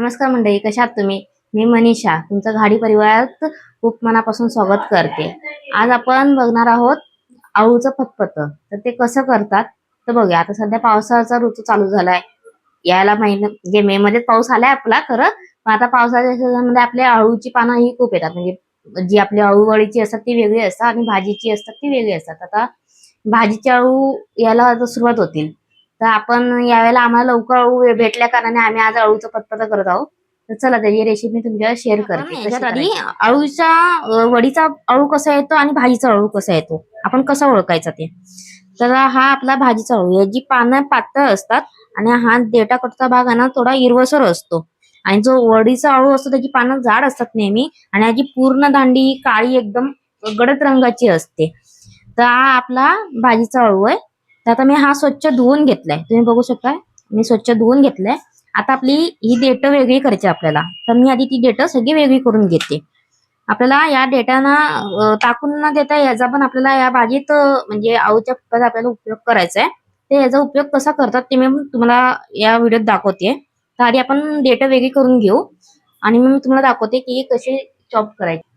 नमस्कार मंडळी कशा आहात तुम्ही? मी मनीषा तुमचं घाडी परिवारात खूप मनापासून स्वागत करते. आज आपण बघणार आहोत आळूचं फतफत. तर ते कसं करतात? तर बघूया. आता सध्या पावसाचा ऋतू चालू झालाय. यायला महिना म्हणजे मे मध्ये पाऊस आलाय आपला खरं. पण आता पावसाच्या सीझनमध्ये आपल्या अळूची पानं ही खूप येतात. म्हणजे जी आपली अळूवळीची असतात ती वेगळी असतात आणि भाजीची असतात ती वेगळी असतात. आता भाजीची अळू यायला आता सुरुवात होतील. तर आपण यावेळेला आम्हाला लवकर अळू भेटल्या कारणाने आम्ही आज अळूचं पतपत करत आहोत. तर चला त्याची रेसिपी मी तुमच्याला शेअर करते. आधी अळूचा वडीचा अळू कसा येतो आणि भाजीचा अळू कसा येतो? आपण कसा ओळखायचा ते? तर हा आपला भाजीचा अळू. याची पानं पातळ असतात आणि हा देटा कटचा भाग आहे ना थोडा हिरवसर असतो. आणि जो वडीचा अळू असतो त्याची पानं जाड असतात नेहमी आणि याची पूर्ण दांडी ही काळी एकदम गडद रंगाची असते. तर हा आपला भाजीचा अळू आहे. तर आता मी हा स्वच्छ धुवून घेतलाय. तुम्ही बघू शकता मी स्वच्छ धुवून घेतलाय. आता आपली ही डेट वेगळी करायची आपल्याला. तर मी आधी ती डेट सगळी वेगळी करून घेते. आपल्याला या डेटाना टाकून न देता याचा पण आपल्याला या बागेत म्हणजे आऊच्या पदात आपल्याला उपयोग करायचा आहे तर याचा उपयोग कसा करतात ते मी तुम्हाला या व्हिडिओत दाखवते. तर आधी आपण डेटा वेगळी करून घेऊ. आणि मी तुम्हाला दाखवते की कशी चॉप करायची.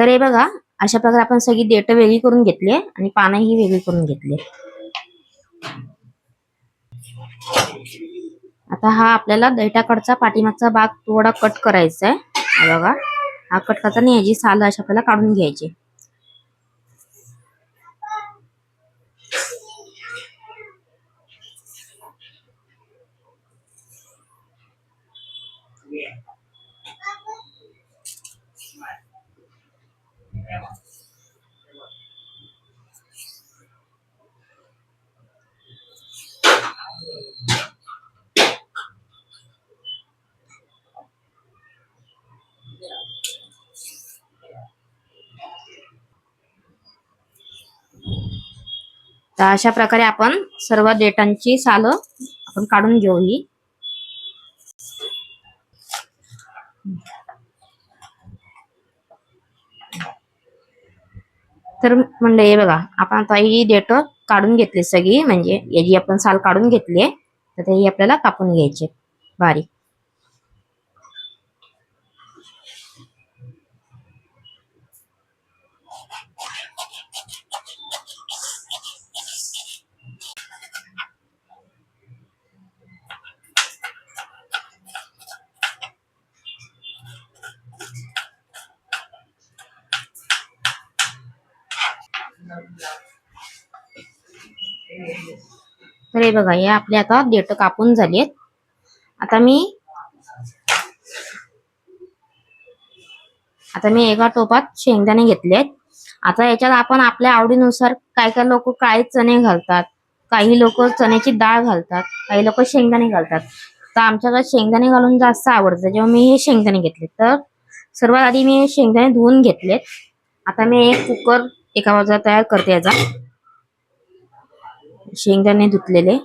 तर हे बघा अशा प्रकारे आपण सगळी देठ वेगळी करून घेतली आणि पानंही वेगळी करून घेतली आता हा आपल्याला देठाकडचा पाठीमागचा भाग थोडा कट करायचा आहे. बघा हा कट करताना याची साल अशा आपल्याला काढून घ्यायची तर अशा प्रकारे आपण सर्व डेटांची साल आपण काढून घेऊ ही तर म्हणलं हे बघा आपण आता ही डेट काढून घेतली सगळी. म्हणजे याची आपण साल काढून घेतली तर ते आपल्याला कापून घ्यायचे. बारीक. तर हे बघा हे आपले आता देठ कापून झाली आहेत आता मी आता मी एका टोपात शेंगदाणे घेतले आहेत आता याच्यात आपण आपल्या आवडीनुसार काय काय लोक काळे चणे घालतात काही लोक चण्याची डाळ घालतात काही लोक शेंगदाणे घालतात. तर आमच्याकडे शेंगदाणे घालून जास्त आवडतं. त्याच्यामुळे मी हे शेंगदाणे घेतले तर सर्वात आधी मी हे शेंगदाणे धुवून घेतलेत. आता मी एक कुकर एका बाजूला तयार करते याचा. शेंगदाणे धुतलेले.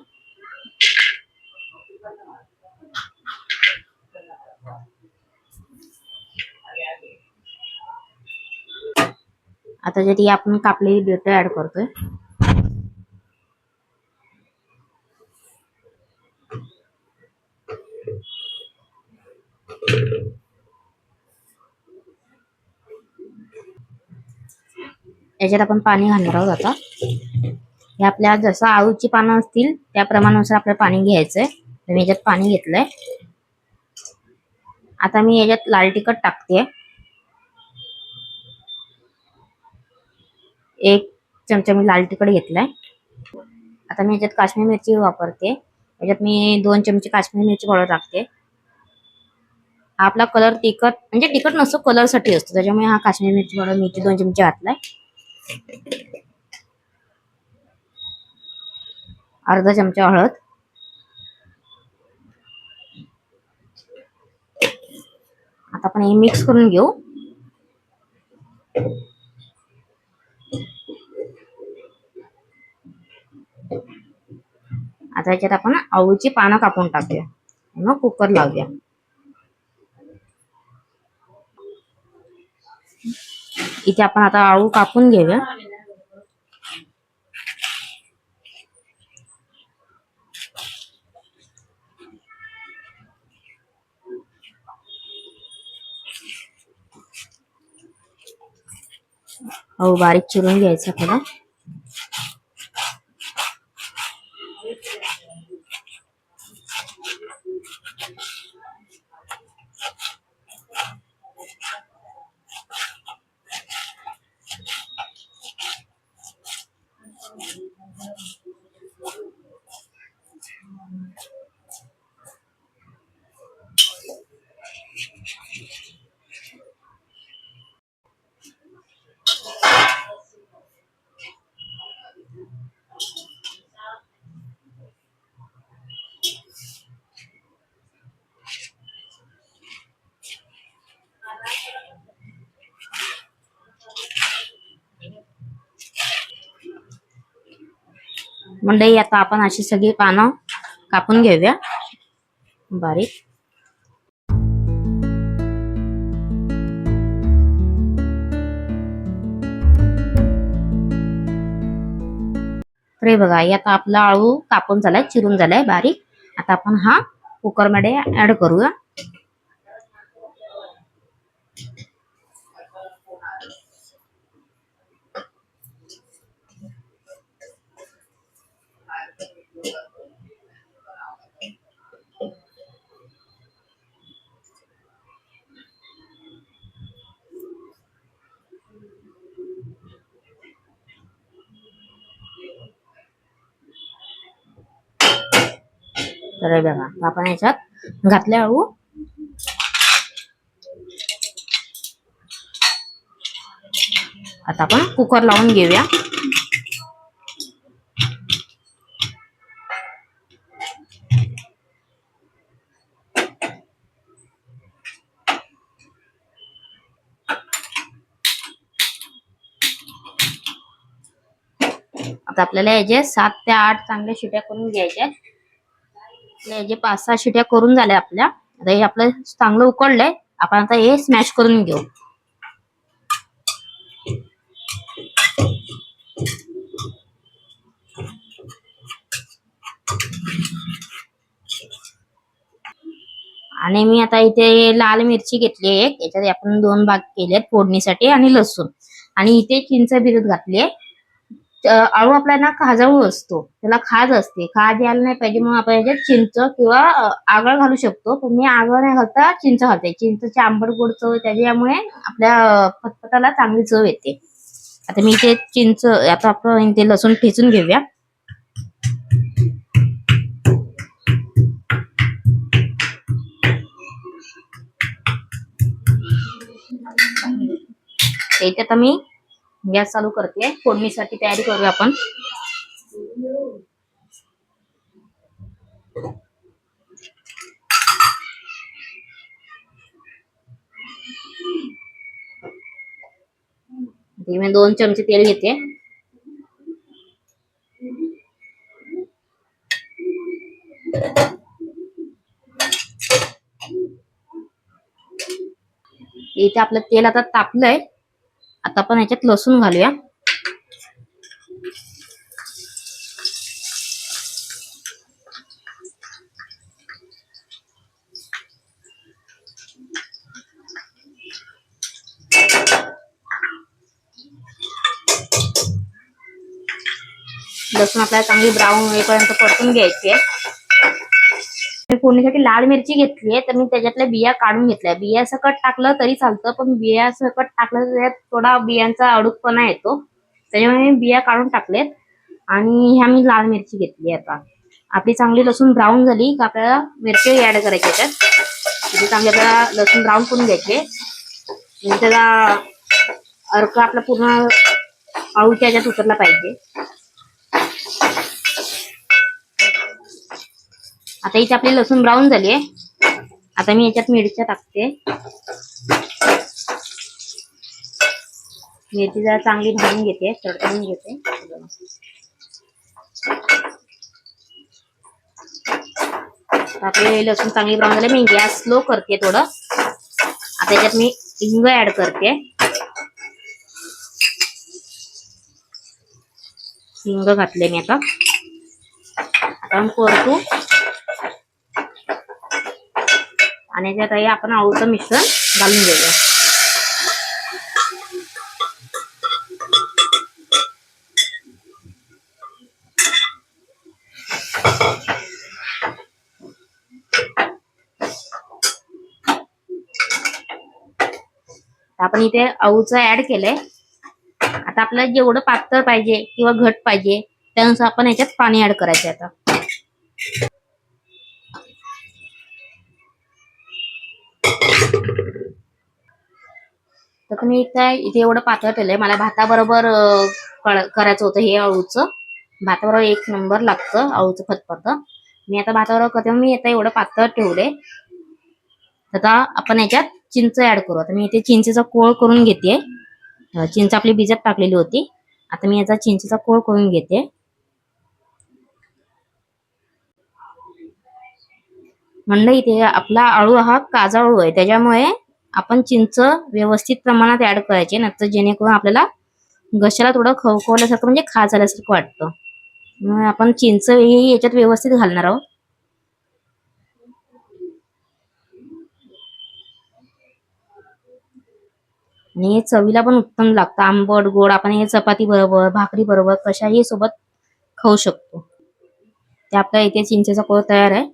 आता जरी आपण कापलेली बेट ऍड करतोय. याच्यात आपण पाणी घालणार आहोत आता. हे आपल्या जसं आळूची पानं असतील त्या प्रमाणानुसार आपल्याला पाणी घ्यायचंय. तर मी याच्यात पाणी घेतलंय. आता मी याच्यात लाल तिखट टाकते एक चमचा मी लाल तिखट घेतलाय. आता मी याच्यात काश्मीरी मिरची वापरते. याच्यात मी दोन चमचे काश्मीरी मिरची पावडर टाकते. हा आपला कलर तिखट म्हणजे तिखट नसतो कलरसाठी असतो. त्याच्यामुळे हा काश्मीर मिरची पावडर मिरची दोन चमचे घातलाय. अर्धा चमचा हळद. आता आपण हे मिक्स करून घेऊ. आता याच्यात आपण अळूची पानं कापून टाकूया. मग कुकर लावूया. इथे आपण आता आळू कापून घेऊया. हो बारीक चिरून घ्यायचा थोडा. मंडई आता आपण अशी सगळी पानं कापून घेऊया. बारीक. तर हे बघा आता आपला आळू कापून झालाय चिरून झालाय बारीक. आता आपण हा कुकरमध्ये ऍड करूया. तर हे बघा आपण याच्यात घातले हळू. आता आपण कुकर लावून घेऊया. आता आपल्याला याचे सात ते आठ चांगल्या शिट्या करून घ्यायच्या आहेत. जे पाच सहा शिट्या करून झाल्या आपल्या आता हे आपलं चांगलं उकडलंय आपण आता हे स्मॅश करून घेऊ. आणि मी आता इथे लाल मिरची घेतली आहे एक याच्यात आपण दोन भाग केलेत फोडणीसाठी आणि लसूण. आणि इथे चिंच बिरत घातली आहे. आळू आपला ना खाजाळू असतो. त्याला खाज असते. खाज यायला नाही पाहिजे म्हणून आपण याच्यात चिंच किंवा आगळ घालू शकतो. पण मी आगळ नाही घालता चिंच घालते. चिंचची आंबट गोड चव त्याच्यामुळे आपल्या अं, फतफताला चांगली चव येते. आता मी इथे चिंच आता आपण इथे लसूण ठेचून घेऊया. त्याच्यात मी गॅस चालू करते. फोडणीसाठी तयारी करूया आपण. मी दोन चमचे तेल घेते. इथे आपलं तेल आता तापलंय. आता आपण याच्यात लसूण घालूया लसूण आपल्याला चांगली ब्राऊन होईपर्यंत परतून घ्यायची आहे मी फोडणीसाठी लाल मिरची घेतली आहे तर मी त्याच्यातल्या बिया काढून घेतल्या. बिया सकट टाकलं तरी चालतं पण बिया सकट टाकलं तर त्याच्यात थोडा बियांचा अडूकपणा येतो. त्याच्यामुळे मी बिया काढून टाकलेत आणि ह्या मी लाल मिरची घेतली आता. आपली चांगली लसूण ब्राऊन झाली का आपल्याला मिरची ऍड करायची त्यात. तिथे चांगली आपल्याला लसूण ब्राऊन करून घ्यायचे त्याला अर्क आपला पूर्ण आळूच्या ह्याच्यात उतरला पाहिजे. आता इथे आपली लसूण ब्राऊन झाली आहे. आता मी याच्यात मिरच्या टाकते. मिरची जरा चांगली भाजून घेते तडतडून घेते. आपले लसूण चांगली ब्राऊन झाले मी गॅस स्लो करते थोडं. आता याच्यात मी हिंग ऍड करते. हिंग घातले मी आता. आता कोरतू आणि त्यात हे आपण आळूचं मिश्रण घालून घेऊया. आपण इथे आऊचं ऍड केलंय. आता आपल्याला जेवढं पातळ पाहिजे किंवा घट पाहिजे त्यानुसार आपण याच्यात पाणी ऍड करायचे आता. तर मी इथे इथे एवढं पातळ केलंय मला भाताबरोबर कळ- करायचं होतं हे अळूचं. भाताबरोबर एक नंबर लागतं अळूचं फतफत मी आता भाताबरोबर करते. मी आता एवढं पातळ ठेवले आता आपण याच्यात चिंच ऍड करू. आता मी इथे चिंचेचा कोळ करून घेते चिंच आपली भिजत टाकलेली होती. आता मी याचा चिंचेचा कोळ करून घेते म्हणलं इथे आपला आळू हा काजा अळू आहे. त्याच्यामुळे आपण चिंच व्यवस्थित प्रमाणात ऍड करायचे नंतर जेणेकरून आपल्याला घशाला थोडं खवखवल्यासारखं म्हणजे खा झाल्यासारखं वाटतं. आपण चिंच ही याच्यात व्यवस्थित घालणार आहोत. आणि हे चवीला पण उत्तम लागतं. आंबट गोड आपण हे चपाती बरोबर भाकरी बरोबर कशाही सोबत खाऊ शकतो. ते आपल्या इथे चिंचेचा कोळ तयार आहे.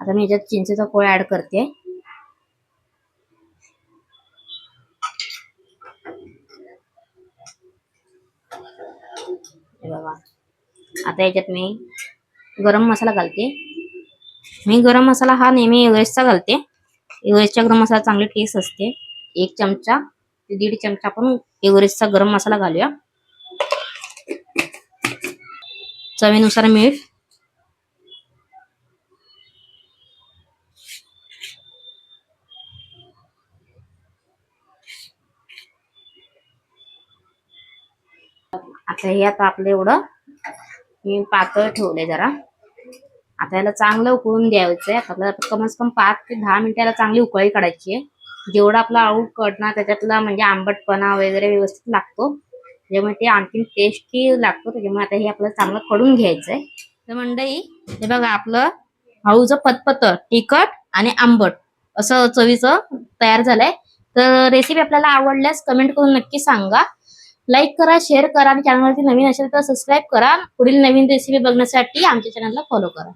आता मी याच्यात चिंचेचा कोळ ऍड करते हे बघा आता याच्यात मी गरम मसाला घालते. मी गरम मसाला हा नेहमी एव्हरेस्टचा घालते. एव्हरेस्टचा गरम मसाला चांगली टेस्ट असते. एक चमचा ते दीड चमचा आपण एव्हरेस्टचा गरम मसाला घालूया. चवीनुसार मीठ आता हे आता आपलं एवढं मी पातळ ठेवलंय जरा. आता याला चांगलं उकळून द्यायचंय. आता आपल्याला कमीत कम पाच ते दहा मिनिटाला चांगली उकळी काढायची आहे. जेवढा आपला आऊट कडणार त्याच्यातला म्हणजे आंबटपणा वगैरे व्यवस्थित लागतो. त्याच्यामुळे ते आणखीन टेस्टी लागतो. त्याच्यामुळे आता हे आपल्याला चांगलं कडून घ्यायचंय. तर मंडई हे बघा आपलं आऊचं पतपत तिखट आणि आंबट असं चवीचं तयार झालंय. तर रेसिपी आपल्याला आवडल्यास कमेंट करून नक्की सांगा. लाईक करा शेअर करा आणि चॅनलवरती नवीन असेल तर सबस्क्राईब करा. पुढील नवीन रेसिपी बघण्यासाठी आमच्या चॅनलला फॉलो करा.